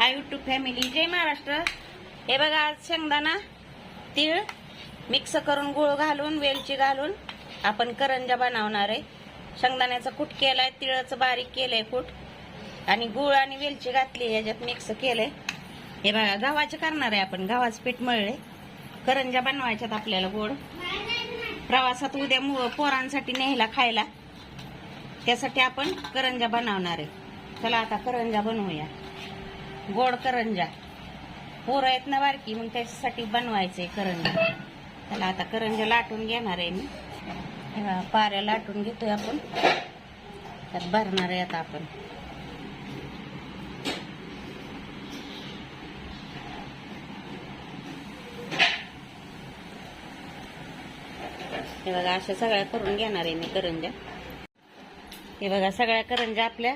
हाय YouTube family जय महाराष्ट्र. हे बघा आज शेंगदाणा तीळ मिक्स करून गुळ घालून वेलची घालून आपण करंजा बनवणार आहे. शेंगदाण्याचा कूट केलाय तिळाचं बारीक केलंय कूट. आणि गुळ आणि वेलची घातली याच्यात मिक्स केलंय. हे बघा गव्हाचे करणार आहे आपण. गव्हाचं पीठ मळले करंजा बनवायच्यात आपल्याला गोड. प्रवासात उद्या मु- पोरांसाठी न्यायला खायला. त्यासाठी आपण करंजा बनवणार आहे. चला आता करंजा बनवूया. गोड करंजा. पोरं आहेत ना बारकी मग त्याच्यासाठी बनवायचंय करंजा. त्याला आता करंजा लाटून घेणार आहे मी. पाऱ्या लाटून घेतोय आपण. त्यात भरणार आहे आता आपण. हे बघा अशा सगळ्या करून घेणार आहे मी करंजा. हे बघा सगळ्या करंजा आपल्या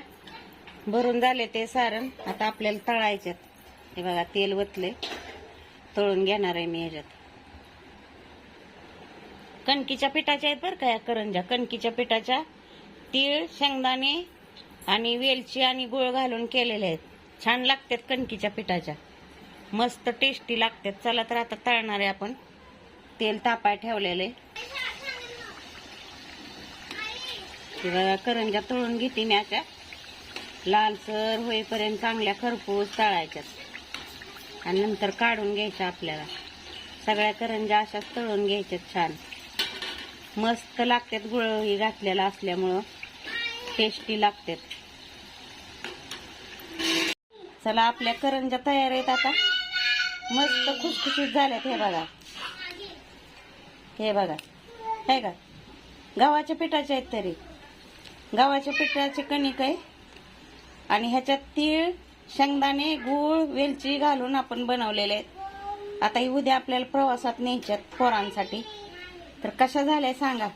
भरून झाले ते सारण. आता आपल्याला तळायच्यात हे बघा तेल वतले तळून घेणार आहे मी ह्याच्यात. कणकीच्या पिठाच्या आहेत बरं का या करंजा कणकीच्या पिठाच्या तीळ शेंगदाणे आणि वेलची आणि गुळ घालून केलेले आहेत. छान लागतात कणकीच्या पिठाच्या. मस्त टेस्टी लागतात. चला तर आता तळणार आहे आपण. तेल तापाय ठेवलेले. बघा करंजा तळून घेते मी अशा लालसर होईपर्यंत चांगल्या खरपूस तळायच्यात. आणि नंतर काढून घ्यायच्या आपल्याला. सगळ्या करंजा अशाच तळून घ्यायच्यात छान. मस्त लागतात गुळही घातलेला असल्यामुळं टेस्टी लागतात. चला आपल्या करंजा तयार आहेत आता. मस्त खुसखुशीत झाल्यात हे बघा. हे बघा. आहे का गव्हाच्या पिठाचे आहेत तरी. गव्हाच्या पिठाचे कणिक आहे. आणि ह्याच्यात तीळ शेंगदाणे गूळ वेलची घालून आपण बनवलेले आहेत. आता ही उद्या आपल्याला प्रवासात न्यायच्यात पोरांसाठी. तर कशा झाल्या सांगा?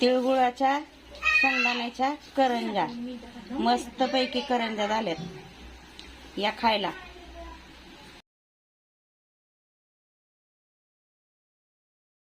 तिळगुळाच्या शेंगदाण्याच्या करंजा. मस्तपैकी करंजा झाल्यात. या खायला.